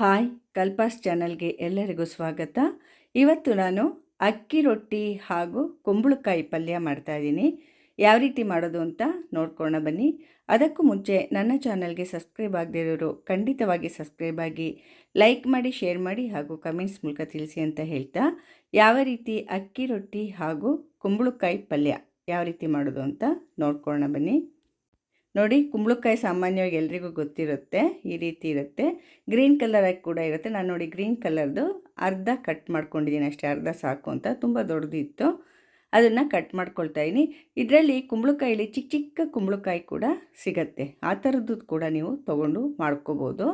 Hi, ಕಲ್ಪಾಸ್ ಚಾನಲ್ಗೆ ಎಲ್ಲರಿಗೂ ಸ್ವಾಗತ. ಇವತ್ತು ನಾನು ಅಕ್ಕಿ ರೊಟ್ಟಿ ಹಾಗೂ ಕುಂಬಳಕಾಯಿ ಪಲ್ಯ ಮಾಡ್ತಾಯಿದ್ದೀನಿ ಯಾವ ರೀತಿ ಮಾಡೋದು ಅಂತ ನೋಡ್ಕೋಣ ಬನ್ನಿ. ಅದಕ್ಕೂ ಮುಂಚೆ ನನ್ನ ಚಾನಲ್ಗೆ ಸಬ್ಸ್ಕ್ರೈಬ್ ಆಗದೇ ಇರೋರು ಖಂಡಿತವಾಗಿ ಸಬ್ಸ್ಕ್ರೈಬ್ ಆಗಿ ಲೈಕ್ ಮಾಡಿ, ಶೇರ್ ಮಾಡಿ ಹಾಗೂ ಕಮೆಂಟ್ಸ್ ಮೂಲಕ ತಿಳಿಸಿ ಅಂತ ಹೇಳ್ತಾ, ಯಾವ ರೀತಿ ಅಕ್ಕಿ ರೊಟ್ಟಿ ಹಾಗೂ ಕುಂಬಳಕಾಯಿ ಪಲ್ಯ ಯಾವ ರೀತಿ ಮಾಡೋದು ಅಂತ ನೋಡ್ಕೊಳ್ಳೋಣ ಬನ್ನಿ. ನೋಡಿ ಕುಂಬಳಕಾಯಿ ಸಾಮಾನ್ಯವಾಗಿ ಎಲ್ರಿಗೂ ಗೊತ್ತಿರುತ್ತೆ, ಈ ರೀತಿ ಇರುತ್ತೆ. ಗ್ರೀನ್ ಕಲರಾಗಿ ಕೂಡ ಇರುತ್ತೆ. ನಾನು ನೋಡಿ ಗ್ರೀನ್ ಕಲರ್ದು ಅರ್ಧ ಕಟ್ ಮಾಡ್ಕೊಂಡಿದ್ದೀನಿ ಅಷ್ಟೇ, ಅರ್ಧ ಸಾಕು ಅಂತ. ತುಂಬ ದೊಡ್ಡದಿತ್ತು. ಅದನ್ನು ಕಟ್ ಮಾಡ್ಕೊಳ್ತಾ ಇದ್ದೀನಿ ಇದರಲ್ಲಿ ಕುಂಬಳಕಾಯಲ್ಲಿ ಚಿಕ್ಕ ಚಿಕ್ಕ ಕುಂಬಳಕಾಯಿ ಕೂಡ ಸಿಗತ್ತೆ. ಆ ಥರದ್ದು ಕೂಡ ನೀವು ತೊಗೊಂಡು ಮಾಡ್ಕೋಬೋದು.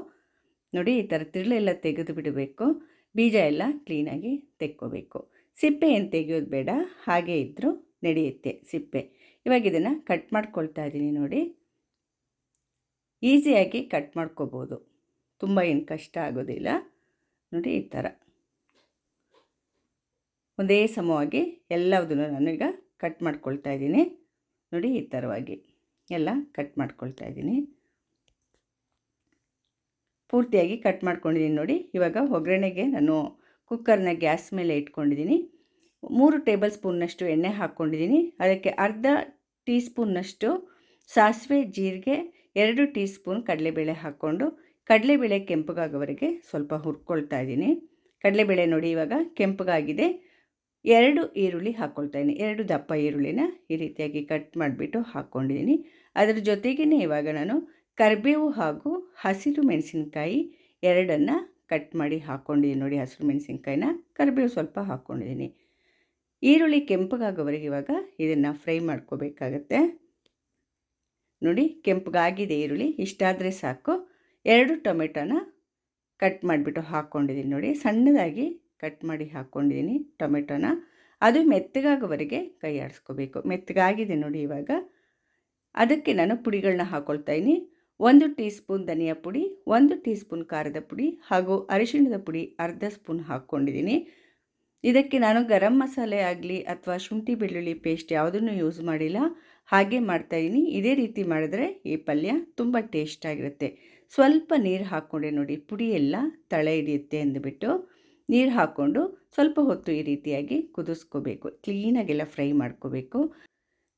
ನೋಡಿ ಈ ಥರ ತಿರುಳೆಲ್ಲ ತೆಗೆದು ಬಿಡಬೇಕು. ಬೀಜ ಎಲ್ಲ ಕ್ಲೀನಾಗಿ ತೆಕ್ಕೋಬೇಕು. ಸಿಪ್ಪೆ ಏನು ತೆಗೆಯೋದು ಬೇಡ, ಹಾಗೆ ಇದ್ದರೂ ನಡೆಯುತ್ತೆ ಸಿಪ್ಪೆ. ಇವಾಗ ಇದನ್ನು ಕಟ್ ಮಾಡ್ಕೊಳ್ತಾ ಇದ್ದೀನಿ ನೋಡಿ. ಈಸಿಯಾಗಿ ಕಟ್ ಮಾಡ್ಕೋಬೋದು. ತುಂಬ ಏನು ಕಷ್ಟ ಆಗೋದಿಲ್ಲ. ನೋಡಿ ಈ ಥರ. ಒಂದೇ ಸಮವಾಗಿ ಎಲ್ಲದನ್ನು ನಾನು ಈಗ ಕಟ್ ಮಾಡ್ಕೊಳ್ತಾ ಇದ್ದೀನಿ. ನೋಡಿ ಈ ಥರವಾಗಿ ಎಲ್ಲ ಕಟ್ ಮಾಡ್ಕೊಳ್ತಾ ಇದ್ದೀನಿ. ಪೂರ್ತಿಯಾಗಿ ಕಟ್ ಮಾಡ್ಕೊಂಡಿದ್ದೀನಿ ನೋಡಿ. ಇವಾಗ ಒಗ್ಗರಣೆಗೆ ನಾನು ಕುಕ್ಕರ್ನ ಗ್ಯಾಸ್ ಮೇಲೆ ಇಟ್ಕೊಂಡಿದ್ದೀನಿ. ಮೂರು ಟೇಬಲ್ ಸ್ಪೂನ್ನಷ್ಟು ಎಣ್ಣೆ ಹಾಕ್ಕೊಂಡಿದ್ದೀನಿ. ಅದಕ್ಕೆ ಅರ್ಧ ಟೀ ಸ್ಪೂನ್ನಷ್ಟು ಸಾಸಿವೆ, ಜೀರಿಗೆ ಎರಡು ಟೀ ಸ್ಪೂನ್ ಕಡಲೆಬೇಳೆ ಹಾಕ್ಕೊಂಡು, ಕಡಲೆಬೇಳೆ ಕೆಂಪಗಾಗೋವರೆಗೆ ಸ್ವಲ್ಪ ಹುರ್ಕೊಳ್ತಾ ಇದ್ದೀನಿ. ಕಡಲೆಬೇಳೆ ನೋಡಿ ಇವಾಗ ಕೆಂಪಗಾಗಿದೆ. ಎರಡು ಈರುಳ್ಳಿ ಹಾಕ್ಕೊಳ್ತಾ ಇದ್ದೀನಿ. ಎರಡು ದಪ್ಪ ಈರುಳ್ಳಿನ ಈ ರೀತಿಯಾಗಿ ಕಟ್ ಮಾಡಿಬಿಟ್ಟು ಹಾಕ್ಕೊಂಡಿದ್ದೀನಿ ಅದರ ಜೊತೆಗೇ ಇವಾಗ ನಾನು ಕರಿಬೇವು ಹಾಗೂ ಹಸಿರು ಮೆಣಸಿನ್ಕಾಯಿ ಎರಡನ್ನು ಕಟ್ ಮಾಡಿ ಹಾಕ್ಕೊಂಡಿದ್ದೀನಿ ನೋಡಿ ಹಸಿರು ಮೆಣಸಿನ್ಕಾಯಿನ ಕರಿಬೇವು ಸ್ವಲ್ಪ ಹಾಕ್ಕೊಂಡಿದ್ದೀನಿ ಈರುಳ್ಳಿ ಕೆಂಪಗಾಗೋವರೆಗೆ ಇವಾಗ ಇದನ್ನು ಫ್ರೈ ಮಾಡ್ಕೋಬೇಕಾಗತ್ತೆ. ನೋಡಿ ಕೆಂಪಗಾಗಿದೆ ಈರುಳ್ಳಿ, ಇಷ್ಟಾದರೆ ಸಾಕು. ಎರಡು ಟೊಮೆಟೊನ ಕಟ್ ಮಾಡಿಬಿಟ್ಟು ಹಾಕ್ಕೊಂಡಿದ್ದೀನಿ ನೋಡಿ. ಸಣ್ಣದಾಗಿ ಕಟ್ ಮಾಡಿ ಹಾಕ್ಕೊಂಡಿದ್ದೀನಿ ಟೊಮೆಟೊನ. ಅದು ಮೆತ್ತಗಾಗೋವರೆಗೆ ಕೈ ಆಡಿಸ್ಕೋಬೇಕು. ಮೆತ್ತಗಾಗಿದೆ ನೋಡಿ ಇವಾಗ. ಅದಕ್ಕೆ ನಾನು ಪುಡಿಗಳನ್ನ ಹಾಕ್ಕೊಳ್ತಾ ಇದ್ದೀನಿ. ಒಂದು ಟೀ ಸ್ಪೂನ್ ಧನಿಯಾ ಪುಡಿ, ಒಂದು ಟೀ ಸ್ಪೂನ್ ಖಾರದ ಪುಡಿ ಹಾಗೂ ಅರಿಶಿಣದ ಪುಡಿ ಅರ್ಧ ಸ್ಪೂನ್ ಹಾಕ್ಕೊಂಡಿದ್ದೀನಿ ಇದಕ್ಕೆ ನಾನು ಗರಂ ಮಸಾಲೆ ಆಗಲಿ ಅಥವಾ ಶುಂಠಿ ಬೆಳ್ಳುಳ್ಳಿ ಪೇಸ್ಟ್ ಯಾವುದನ್ನು ಯೂಸ್ ಮಾಡಿಲ್ಲ. ಹಾಗೆ ಮಾಡ್ತಾಯಿದ್ದೀನಿ ಇದೇ ರೀತಿ ಮಾಡಿದ್ರೆ ಈ ಪಲ್ಯ ತುಂಬ ಟೇಸ್ಟಾಗಿರುತ್ತೆ ಸ್ವಲ್ಪ ನೀರು ಹಾಕ್ಕೊಂಡೆ ನೋಡಿ, ಪುಡಿ ಎಲ್ಲ ತಳೆ ಹಿಡಿಯುತ್ತೆ ಅಂದ್ಬಿಟ್ಟು ನೀರು ಹಾಕ್ಕೊಂಡು ಸ್ವಲ್ಪ ಹೊತ್ತು ಈ ರೀತಿಯಾಗಿ ಕುದಿಸ್ಕೋಬೇಕು. ಕ್ಲೀನಾಗೆಲ್ಲ ಫ್ರೈ ಮಾಡ್ಕೋಬೇಕು.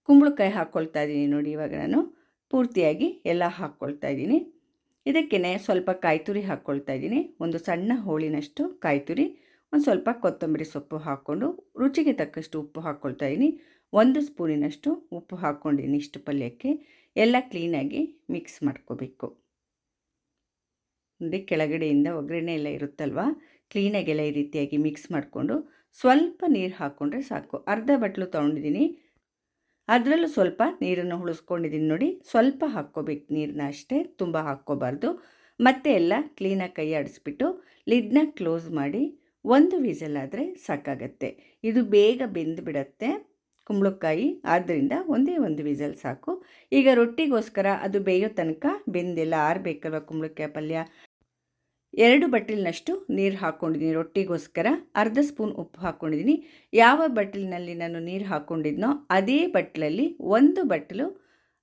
ಕುಂಬಳಕಾಯಿ ಹಾಕ್ಕೊಳ್ತಾ ಇದ್ದೀನಿ ನೋಡಿ ಇವಾಗ ನಾನು. ಪೂರ್ತಿಯಾಗಿ ಎಲ್ಲ ಹಾಕ್ಕೊಳ್ತಾ ಇದ್ದೀನಿ ಇದಕ್ಕೇ ಸ್ವಲ್ಪ ಕಾಯ್ತುರಿ ಹಾಕ್ಕೊಳ್ತಾ ಇದ್ದೀನಿ ಒಂದು ಸಣ್ಣ ಹೋಳಿನಷ್ಟು ಕಾಯ್ತುರಿ, ಒಂದು ಸ್ವಲ್ಪ ಕೊತ್ತಂಬರಿ ಸೊಪ್ಪು ಹಾಕ್ಕೊಂಡು ರುಚಿಗೆ ತಕ್ಕಷ್ಟು ಉಪ್ಪು ಹಾಕ್ಕೊಳ್ತಾ ಇದ್ದೀನಿ ಒಂದು ಸ್ಪೂನಿನಷ್ಟು ಉಪ್ಪು ಹಾಕ್ಕೊಂಡಿನಿ ಇಷ್ಟು ಪಲ್ಯಕ್ಕೆ. ಎಲ್ಲ ಕ್ಲೀನಾಗಿ ಮಿಕ್ಸ್ ಮಾಡ್ಕೋಬೇಕು. ನೋಡಿ ಕೆಳಗಡೆಯಿಂದ ಒಗ್ಗರಣೆ ಎಲ್ಲ ಇರುತ್ತಲ್ವ? ಕ್ಲೀನಾಗೆಲ್ಲ ಈ ರೀತಿಯಾಗಿ ಮಿಕ್ಸ್ ಮಾಡಿಕೊಂಡು ಸ್ವಲ್ಪ ನೀರು ಹಾಕ್ಕೊಂಡ್ರೆ ಸಾಕು. ಅರ್ಧ ಬಟ್ಲು ತೊಗೊಂಡಿದ್ದೀನಿ ಅದರಲ್ಲೂ ಸ್ವಲ್ಪ ನೀರನ್ನು ಉಳಿಸ್ಕೊಂಡಿದ್ದೀನಿ ನೋಡಿ. ಸ್ವಲ್ಪ ಹಾಕ್ಕೋಬೇಕು ನೀರನ್ನ ಅಷ್ಟೇ, ತುಂಬ ಹಾಕ್ಕೋಬಾರ್ದು. ಮತ್ತೆ ಎಲ್ಲ ಕ್ಲೀನಾಗಿ ಕೈ ಆಡಿಸ್ಬಿಟ್ಟು ಲಿಡ್ನ ಕ್ಲೋಸ್ ಮಾಡಿ ಒಂದು ವಿಸಲ್ ಆದರೆ ಸಾಕಾಗತ್ತೆ. ಇದು ಬೇಗ ಬೆಂದು ಬಿಡತ್ತೆ ಕುಂಬಳಕಾಯಿ. ಆದ್ದರಿಂದ ಒಂದೇ ಒಂದು ವಿಸಲ್ ಸಾಕು. ಈಗ ರೊಟ್ಟಿಗೋಸ್ಕರ ಅದು ಬೇಯೋ ತನಕ ಬೆಂದೆಲ್ಲ ಆರಬೇಕಲ್ವ ಕುಂಬಳಕಾಯಿ ಪಲ್ಯ? ಎರಡು ಬಟ್ಟಲಿನಷ್ಟು ನೀರು ಹಾಕ್ಕೊಂಡಿದ್ದೀನಿ ರೊಟ್ಟಿಗೋಸ್ಕರ. ಅರ್ಧ ಸ್ಪೂನ್ ಉಪ್ಪು ಹಾಕ್ಕೊಂಡಿದ್ದೀನಿ ಯಾವ ಬಟ್ಟಲಿನಲ್ಲಿ ನಾನು ನೀರು ಹಾಕ್ಕೊಂಡಿದ್ನೋ ಅದೇ ಬಟ್ಟಲಲ್ಲಿ ಒಂದು ಬಟ್ಟಲು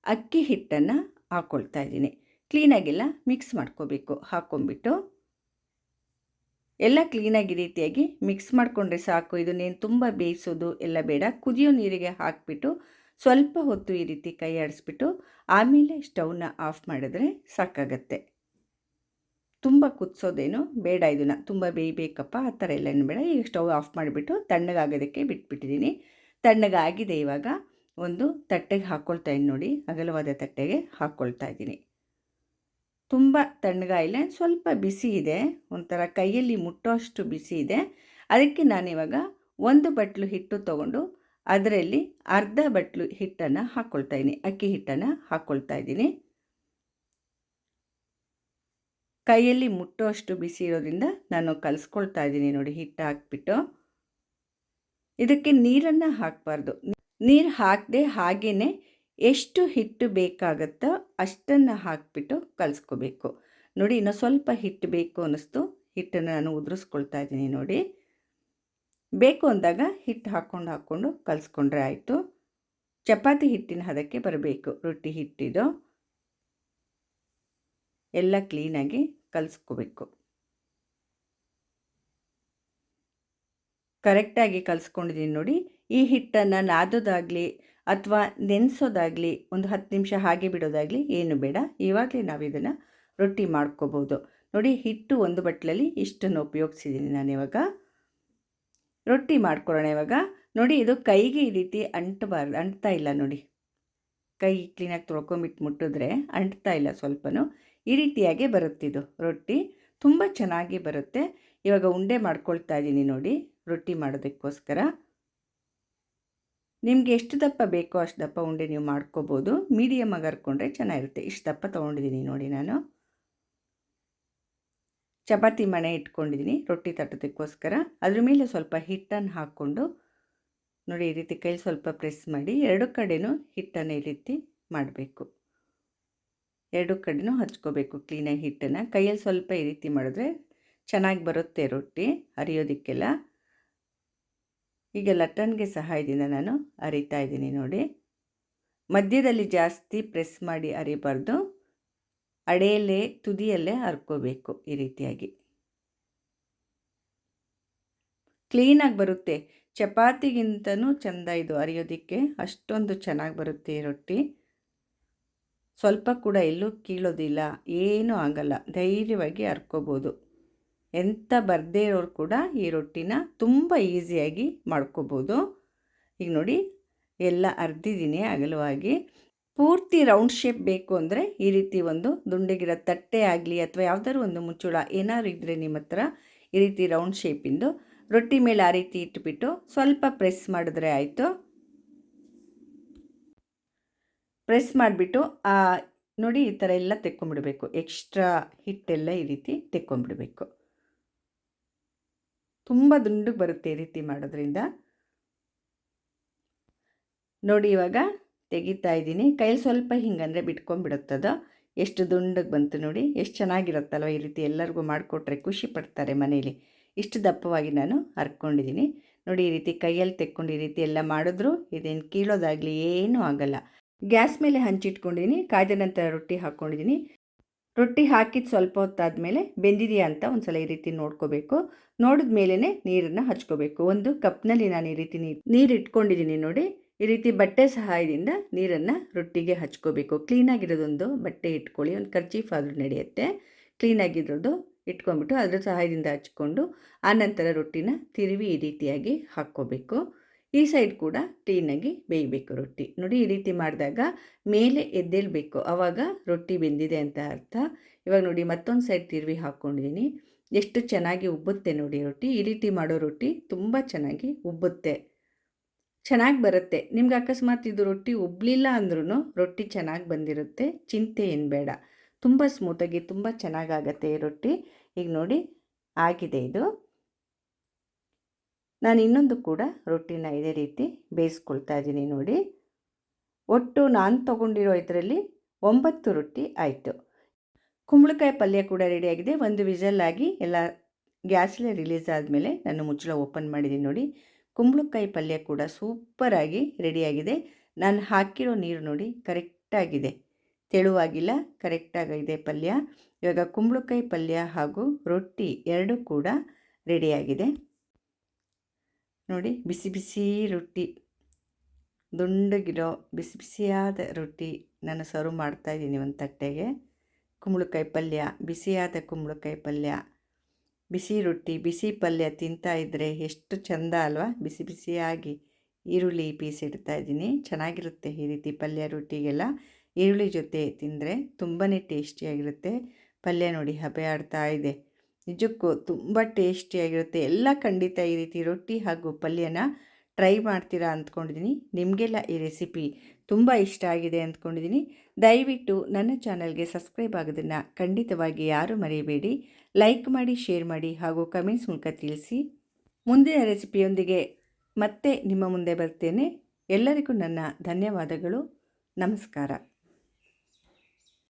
ಅಕ್ಕಿ ಹಿಟ್ಟನ್ನು ಹಾಕ್ಕೊಳ್ತಾ ಇದ್ದೀನಿ. ಕ್ಲೀನಾಗಿಲ್ಲ, ಮಿಕ್ಸ್ ಮಾಡ್ಕೋಬೇಕು. ಹಾಕ್ಕೊಂಬಿಟ್ಟು ಎಲ್ಲ ಕ್ಲೀನಾಗಿ ರೀತಿಯಾಗಿ ಮಿಕ್ಸ್ ಮಾಡಿಕೊಂಡ್ರೆ ಸಾಕು. ಇದನ್ನೇನು ತುಂಬ ಬೇಯಿಸೋದು ಎಲ್ಲ ಬೇಡ. ಕುದಿಯೋ ನೀರಿಗೆ ಹಾಕಿಬಿಟ್ಟು ಸ್ವಲ್ಪ ಹೊತ್ತು ಈ ರೀತಿ ಕೈ ಆಡಿಸ್ಬಿಟ್ಟು ಆಮೇಲೆ ಸ್ಟೌವ್ನ ಆಫ್ ಮಾಡಿದ್ರೆ ಸಾಕಾಗತ್ತೆ. ತುಂಬ ಕುದಿಸೋದೇನು ಬೇಡ ಇದನ್ನು. ತುಂಬ ಬೇಯಬೇಕಪ್ಪ. ಆ ಥರ ಎಲ್ಲ ಏನು ಬೇಡ. ಈಗ ಸ್ಟವ್ ಆಫ್ ಮಾಡಿಬಿಟ್ಟು ತಣ್ಣಗಾಗೋದಕ್ಕೆ ಬಿಟ್ಬಿಟ್ಟಿದ್ದೀನಿ. ತಣ್ಣಗಾಗಿದೆ ಇವಾಗ. ಒಂದು ತಟ್ಟೆಗೆ ಹಾಕ್ಕೊಳ್ತಾ ಇದ್ದೀನಿ ನೋಡಿ. ಅಗಲವಾದ ತಟ್ಟೆಗೆ ಹಾಕ್ಕೊಳ್ತಾ ಇದ್ದೀನಿ. ತುಂಬ ತಣ್ಣಗಾಯಿಲ್ಲ ಸ್ವಲ್ಪ ಬಿಸಿ ಇದೆ. ಒಂಥರ ಕೈಯಲ್ಲಿ ಮುಟ್ಟೋಷ್ಟು ಬಿಸಿ ಇದೆ. ಅದಕ್ಕೆ ನಾನಿವಾಗ ಒಂದು ಬಟ್ಲು ಹಿಟ್ಟು ತಗೊಂಡು ಅದರಲ್ಲಿ ಅರ್ಧ ಬಟ್ಲು ಹಿಟ್ಟನ್ನು ಹಾಕ್ಕೊಳ್ತಾ ಇದ್ದೀನಿ. ಅಕ್ಕಿ ಹಿಟ್ಟನ್ನು ಹಾಕ್ಕೊಳ್ತಾ ಇದ್ದೀನಿ. ಕೈಯಲ್ಲಿ ಮುಟ್ಟೋಷ್ಟು ಬಿಸಿ ಇರೋದ್ರಿಂದ ನಾನು ಕಲಿಸ್ಕೊಳ್ತಾ ಇದ್ದೀನಿ ನೋಡಿ, ಹಿಟ್ಟು ಹಾಕ್ಬಿಟ್ಟು. ಇದಕ್ಕೆ ನೀರನ್ನು ಹಾಕಬಾರ್ದು. ನೀರು ಹಾಕದೆ ಹಾಗೇ ಎಷ್ಟು ಹಿಟ್ಟು ಬೇಕಾಗತ್ತೋ ಅಷ್ಟನ್ನು ಹಾಕಿಬಿಟ್ಟು ಕಲಿಸ್ಕೋಬೇಕು. ನೋಡಿ, ಇನ್ನೂ ಸ್ವಲ್ಪ ಹಿಟ್ಟು ಬೇಕು ಅನ್ನಿಸ್ತು. ಹಿಟ್ಟನ್ನು ನಾನು ಉದುರಿಸ್ಕೊಳ್ತಾ ಇದ್ದೀನಿ ನೋಡಿ. ಬೇಕು ಅಂದಾಗ ಹಿಟ್ಟು ಹಾಕ್ಕೊಂಡು ಹಾಕ್ಕೊಂಡು ಕಲಿಸ್ಕೊಂಡ್ರೆ ಆಯಿತು. ಚಪಾತಿ ಹಿಟ್ಟಿನ ಹದಕ್ಕೆ ಬರಬೇಕು. ರೊಟ್ಟಿ ಹಿಟ್ಟಿದು. ಎಲ್ಲ ಕ್ಲೀನಾಗಿ ಕಲಿಸ್ಕೋಬೇಕು. ಕರೆಕ್ಟಾಗಿ ಕಲಿಸ್ಕೊಂಡಿದ್ದೀನಿ ನೋಡಿ. ಈ ಹಿಟ್ಟನ್ನು ನಾದೋದಾಗಲಿ ಅಥವಾ ನೆನೆಸೋದಾಗಲಿ, ಒಂದು ಹತ್ತು ನಿಮಿಷ ಹಾಗೆ ಬಿಡೋದಾಗಲಿ ಏನು ಬೇಡ. ಇವಾಗಲೇ ನಾವು ಇದನ್ನು ರೊಟ್ಟಿ ಮಾಡ್ಕೋಬೋದು. ನೋಡಿ, ಹಿಟ್ಟು ಒಂದು ಬಟ್ಲಲ್ಲಿ ಇಷ್ಟನ್ನು ಉಪಯೋಗಿಸಿದ್ದೀನಿ ನಾನು ಇವಾಗ. ರೊಟ್ಟಿ ಮಾಡ್ಕೊಳ್ಳೋಣ ಇವಾಗ. ನೋಡಿ, ಇದು ಕೈಗೆ ಈ ರೀತಿ ಅಂಟಬಾರ್ದು, ಅಂಟ್ತಾ ಇಲ್ಲ ನೋಡಿ. ಕೈ ಕ್ಲೀನಾಗಿ ತೊಳ್ಕೊಂಬಿಟ್ಟು ಮುಟ್ಟಿದ್ರೆ ಅಂಟ್ತಾ ಇಲ್ಲ ಸ್ವಲ್ಪನೂ. ಈ ರೀತಿಯಾಗೆ ಬರುತ್ತಿದ್ದು ರೊಟ್ಟಿ. ತುಂಬ ಚೆನ್ನಾಗಿ ಬರುತ್ತೆ. ಇವಾಗ ಉಂಡೆ ಮಾಡ್ಕೊಳ್ತಾ ಇದ್ದೀನಿ ನೋಡಿ, ರೊಟ್ಟಿ ಮಾಡೋದಕ್ಕೋಸ್ಕರ. ನಿಮಗೆ ಎಷ್ಟು ದಪ್ಪ ಬೇಕೋ ಅಷ್ಟು ದಪ್ಪ ಉಂಡೆ ನೀವು ಮಾಡ್ಕೋಬೋದು. ಮೀಡಿಯಮ್ ಆಗಿ ಹರ್ಕೊಂಡ್ರೆ ಚೆನ್ನಾಗಿರುತ್ತೆ. ಇಷ್ಟು ದಪ್ಪ ತೊಗೊಂಡಿದ್ದೀನಿ ನೋಡಿ ನಾನು. ಚಪಾತಿ ಮಣೆ ಇಟ್ಕೊಂಡಿದ್ದೀನಿ, ರೊಟ್ಟಿ ತಟ್ಟೋದಕ್ಕೋಸ್ಕರ. ಅದ್ರ ಮೇಲೆ ಸ್ವಲ್ಪ ಹಿಟ್ಟನ್ನು ಹಾಕ್ಕೊಂಡು ನೋಡಿ ಈ ರೀತಿ ಕೈಲಿ ಸ್ವಲ್ಪ ಪ್ರೆಸ್ ಮಾಡಿ ಎರಡು ಕಡೆನೂ ಹಿಟ್ಟನ್ನು ಈ ರೀತಿ ಮಾಡಬೇಕು. ಎರಡು ಕಡೆನೂ ಹಚ್ಕೋಬೇಕು ಕ್ಲೀನಾಗಿ ಹಿಟ್ಟನ್ನು. ಕೈಯಲ್ಲಿ ಸ್ವಲ್ಪ ಈ ರೀತಿ ಮಾಡಿದ್ರೆ ಚೆನ್ನಾಗಿ ಬರುತ್ತೆ ರೊಟ್ಟಿ ಅರಿಯೋದಕ್ಕೆಲ್ಲ ಈಗ ಲಟ್ಟಣಿಗೆ ಸಹಾಯದಿಂದ ನಾನು ಅರಿತಾ ಇದ್ದೀನಿ ನೋಡಿ. ಮಧ್ಯದಲ್ಲಿ ಜಾಸ್ತಿ ಪ್ರೆಸ್ ಮಾಡಿ ಅರಿಬಾರ್ದು. ಅಡೆಯಲ್ಲೇ, ತುದಿಯಲ್ಲೇ ಹರ್ಕೋಬೇಕು ಈ ರೀತಿಯಾಗಿ. ಕ್ಲೀನಾಗಿ ಬರುತ್ತೆ. ಚಪಾತಿಗಿಂತನೂ ಚೆಂದ ಇದು ಅರಿಯೋದಕ್ಕೆ. ಅಷ್ಟೊಂದು ಚೆನ್ನಾಗಿ ಬರುತ್ತೆ ರೊಟ್ಟಿ. ಸ್ವಲ್ಪ ಕೂಡ ಎಲ್ಲೂ ಕೀಳೋದಿಲ್ಲ. ಏನೂ ಆಗಲ್ಲ. ಧೈರ್ಯವಾಗಿ ಹರ್ಕೋಬೋದು. ಎಂಥ ಬರದೇ ಇರೋರು ಕೂಡ ಈ ರೊಟ್ಟಿನ ತುಂಬ ಈಸಿಯಾಗಿ ಮಾಡ್ಕೋಬೋದು. ಈಗ ನೋಡಿ, ಎಲ್ಲ ಅರ್ದಿದ್ದೀನಿ ಅಗಲವಾಗಿ. ಪೂರ್ತಿ ರೌಂಡ್ ಶೇಪ್ ಬೇಕು ಅಂದರೆ ಈ ರೀತಿ ಒಂದು ದುಂಡಗಿರೋ ತಟ್ಟೆ ಆಗಲಿ ಅಥವಾ ಯಾವುದಾದ್ರು ಒಂದು ಮುಚ್ಚುಳ ಏನಾದ್ರು ಇದ್ದರೆ ನಿಮ್ಮ ಹತ್ರ ಈ ರೀತಿ ರೌಂಡ್ ಶೇಪಿಂದು. ರೊಟ್ಟಿ ಮೇಲೆ ಆ ರೀತಿ ಇಟ್ಬಿಟ್ಟು ಸ್ವಲ್ಪ ಪ್ರೆಸ್ ಮಾಡಿದ್ರೆ ಆಯಿತು. ಪ್ರೆಸ್ ಮಾಡಿಬಿಟ್ಟು ನೋಡಿ ಈ ಥರ ಎಲ್ಲ ತೆಕ್ಕೊಂಬಿಡಬೇಕು ಎಕ್ಸ್ಟ್ರಾ ಹಿಟ್ಟೆಲ್ಲ ಈ ರೀತಿ ತೆಕ್ಕೊಂಬಿಡಬೇಕು ತುಂಬ ದುಂಡಗೆ ಬರುತ್ತೆ ಈ ರೀತಿ ಮಾಡೋದ್ರಿಂದ. ನೋಡಿ ಇವಾಗ ತೆಗಿತಾ ಇದ್ದೀನಿ. ಕೈಲಿ ಸ್ವಲ್ಪ ಹಿಂಗಂದರೆ ಬಿಟ್ಕೊಂಡ್ಬಿಡುತ್ತದ. ಎಷ್ಟು ದುಂಡಗೆ ಬಂತು ನೋಡಿ, ಎಷ್ಟು ಚೆನ್ನಾಗಿರುತ್ತಲ್ವ ಈ ರೀತಿ ಎಲ್ಲರಿಗೂ ಮಾಡಿಕೊಟ್ರೆ ಖುಷಿ ಪಡ್ತಾರೆ ಮನೇಲಿ. ಇಷ್ಟು ದಪ್ಪವಾಗಿ ನಾನು ಹರ್ಕೊಂಡಿದ್ದೀನಿ. ನೋಡಿ ಈ ರೀತಿ ಕೈಯಲ್ಲಿ ತೆಕ್ಕೊಂಡು ಈ ರೀತಿ ಎಲ್ಲ ಮಾಡಿದ್ರು, ಇದೇನು ಕೀಳೋದಾಗಲಿ ಏನೂ ಆಗಲ್ಲ. ಗ್ಯಾಸ್ ಮೇಲೆ ಹಂಚಿಟ್ಕೊಂಡಿದ್ದೀನಿ ಕಾಯ್ದ ನಂತರ ರೊಟ್ಟಿ ಹಾಕ್ಕೊಂಡಿದ್ದೀನಿ ರೊಟ್ಟಿ ಹಾಕಿದ ಸ್ವಲ್ಪ ಹೊತ್ತಾದಮೇಲೆ ಬೆಂದಿದೆಯಾ ಅಂತ ಒಂದು ಸಲ ಈ ರೀತಿ ನೋಡ್ಕೋಬೇಕು. ನೋಡಿದ ಮೇಲೇ ನೀರನ್ನು ಹಚ್ಕೋಬೇಕು. ಒಂದು ಕಪ್ನಲ್ಲಿ ನಾನು ಈ ರೀತಿ ನೀರು ನೀರು ಇಟ್ಕೊಂಡಿದ್ದೀನಿ ನೋಡಿ. ಈ ರೀತಿ ಬಟ್ಟೆ ಸಹಾಯದಿಂದ ನೀರನ್ನು ರೊಟ್ಟಿಗೆ ಹಚ್ಕೋಬೇಕು. ಕ್ಲೀನಾಗಿರೋದೊಂದು ಬಟ್ಟೆ ಇಟ್ಕೊಳ್ಳಿ. ಒಂದು ಕರ್ಚೀಫ್ ಆದರೂ ನಡೆಯುತ್ತೆ. ಕ್ಲೀನಾಗಿರೋದು ಇಟ್ಕೊಂಡ್ಬಿಟ್ಟು ಅದರ ಸಹಾಯದಿಂದ ಹಚ್ಕೊಂಡು ಆನಂತರ ರೊಟ್ಟಿನ ತಿರುವಿ ಈ ರೀತಿಯಾಗಿ ಹಾಕ್ಕೋಬೇಕು. ಈ ಸೈಡ್ ಕೂಡ ಕ್ಲೀನಾಗಿ ಬೇಯಬೇಕು ರೊಟ್ಟಿ. ನೋಡಿ ಈ ರೀತಿ ಮಾಡಿದಾಗ ಮೇಲೆ ಎದ್ದೇಳಬೇಕು. ಆವಾಗ ರೊಟ್ಟಿ ಬೆಂದಿದೆ ಅಂತ ಅರ್ಥ. ಇವಾಗ ನೋಡಿ ಮತ್ತೊಂದು ಸೈಡ್ ತಿರುವಿ ಹಾಕ್ಕೊಂಡಿದ್ದೀನಿ. ಎಷ್ಟು ಚೆನ್ನಾಗಿ ಉಬ್ಬುತ್ತೆ ನೋಡಿ ರೊಟ್ಟಿ. ಈ ರೀತಿ ಮಾಡೋ ರೊಟ್ಟಿ ತುಂಬ ಚೆನ್ನಾಗಿ ಉಬ್ಬುತ್ತೆ. ಚೆನ್ನಾಗಿ ಬರುತ್ತೆ. ನಿಮ್ಗೆ ಅಕಸ್ಮಾತ್ ಇದು ರೊಟ್ಟಿ ಉಬ್ಬಲಿಲ್ಲ ಅಂದ್ರೂ ರೊಟ್ಟಿ ಚೆನ್ನಾಗಿ ಬಂದಿರುತ್ತೆ. ಚಿಂತೆ ಏನು ಬೇಡ. ತುಂಬ ಸ್ಮೂತಾಗಿ ತುಂಬ ಚೆನ್ನಾಗಾಗತ್ತೆ ಈ ರೊಟ್ಟಿ. ಈಗ ನೋಡಿ ಆಗಿದೆ ಇದು. ನಾನು ಇನ್ನೊಂದು ಕೂಡ ರೊಟ್ಟಿನ ಇದೇ ರೀತಿ ಬೇಯಿಸ್ಕೊಳ್ತಾ ಇದ್ದೀನಿ ನೋಡಿ. ಒಟ್ಟು ನಾನು ತಗೊಂಡಿರೋ ಇದರಲ್ಲಿ ಒಂಬತ್ತು ರೊಟ್ಟಿ ಆಯಿತು. ಕುಂಬಳಕಾಯಿ ಪಲ್ಯ ಕೂಡ ರೆಡಿಯಾಗಿದೆ ಒಂದು ವಿಸಲ್ಲಾಗಿ ಎಲ್ಲ ಗ್ಯಾಸಲ್ಲೇ ರಿಲೀಸ್ ಆದಮೇಲೆ ನಾನು ಮುಚ್ಚಳ ಓಪನ್ ಮಾಡಿದ್ದೀನಿ ನೋಡಿ. ಕುಂಬಳಕಾಯಿ ಪಲ್ಯ ಕೂಡ ಸೂಪರಾಗಿ ರೆಡಿಯಾಗಿದೆ ನಾನು ಹಾಕಿರೋ ನೀರು ನೋಡಿ ಕರೆಕ್ಟಾಗಿದೆ ತೆಳುವಾಗಿಲ್ಲ ಕರೆಕ್ಟಾಗಿದೆ ಪಲ್ಯ. ಇವಾಗ ಕುಂಬಳಕಾಯಿ ಪಲ್ಯ ಹಾಗೂ ರೊಟ್ಟಿ ಎರಡೂ ಕೂಡ ರೆಡಿಯಾಗಿದೆ ನೋಡಿ ಬಿಸಿ ಬಿಸಿ ರೊಟ್ಟಿ, ದುಂಡಗಿರೋ ಬಿಸಿ ಬಿಸಿಯಾದ ರೊಟ್ಟಿ ನಾನು ಸರ್ವ್ ಮಾಡ್ತಾಯಿದ್ದೀನಿ ಒಂದು ತಟ್ಟೆಗೆ. ಕುಂಬಳಕಾಯಿ ಪಲ್ಯ ಬಿಸಿಯಾದ ಕುಂಬಳಕಾಯಿ ಪಲ್ಯ, ಬಿಸಿ ರೊಟ್ಟಿ, ಬಿಸಿ ಪಲ್ಯ ತಿಂತಾ ಇದ್ದರೆ ಎಷ್ಟು ಚಂದ ಅಲ್ವಾ? ಬಿಸಿ ಬಿಸಿಯಾಗಿ ಈರುಳ್ಳಿ ಪೀಸ್ ಇಡ್ತಾ ಇದ್ದೀನಿ. ಚೆನ್ನಾಗಿರುತ್ತೆ ಈ ರೀತಿ ಪಲ್ಯ ರೊಟ್ಟಿಗೆಲ್ಲ. ಈರುಳ್ಳಿ ಜೊತೆ ತಿಂದರೆ ತುಂಬಾ ಟೇಸ್ಟಿಯಾಗಿರುತ್ತೆ. ಪಲ್ಯ ನೋಡಿ ಹಬೆ ಆಡ್ತಾ ಇದೆ. ನಿಜಕ್ಕೂ ತುಂಬ ಟೇಸ್ಟಿಯಾಗಿರುತ್ತೆ. ಎಲ್ಲ ಖಂಡಿತ ಈ ರೀತಿ ರೊಟ್ಟಿ ಹಾಗೂ ಪಲ್ಯನ ಟ್ರೈ ಮಾಡ್ತೀರಾ ಅಂದ್ಕೊಂಡಿದ್ದೀನಿ. ನಿಮಗೆಲ್ಲ ಈ ರೆಸಿಪಿ ತುಂಬ ಇಷ್ಟ ಆಗಿದೆ ಅಂದ್ಕೊಂಡಿದ್ದೀನಿ. ದಯವಿಟ್ಟು ನನ್ನ ಚಾನಲ್ಗೆ ಸಬ್ಸ್ಕ್ರೈಬ್ ಆಗೋದನ್ನು ಖಂಡಿತವಾಗಿ ಯಾರೂ ಮರೆಯಬೇಡಿ ಲೈಕ್ ಮಾಡಿ, ಶೇರ್ ಮಾಡಿ ಹಾಗೂ ಕಮೆಂಟ್ಸ್ ಮೂಲಕ ತಿಳಿಸಿ. ಮುಂದಿನ ರೆಸಿಪಿಯೊಂದಿಗೆ ಮತ್ತೆ ನಿಮ್ಮ ಮುಂದೆ ಬರ್ತೇನೆ. ಎಲ್ಲರಿಗೂ ನನ್ನ ಧನ್ಯವಾದಗಳು. ನಮಸ್ಕಾರ.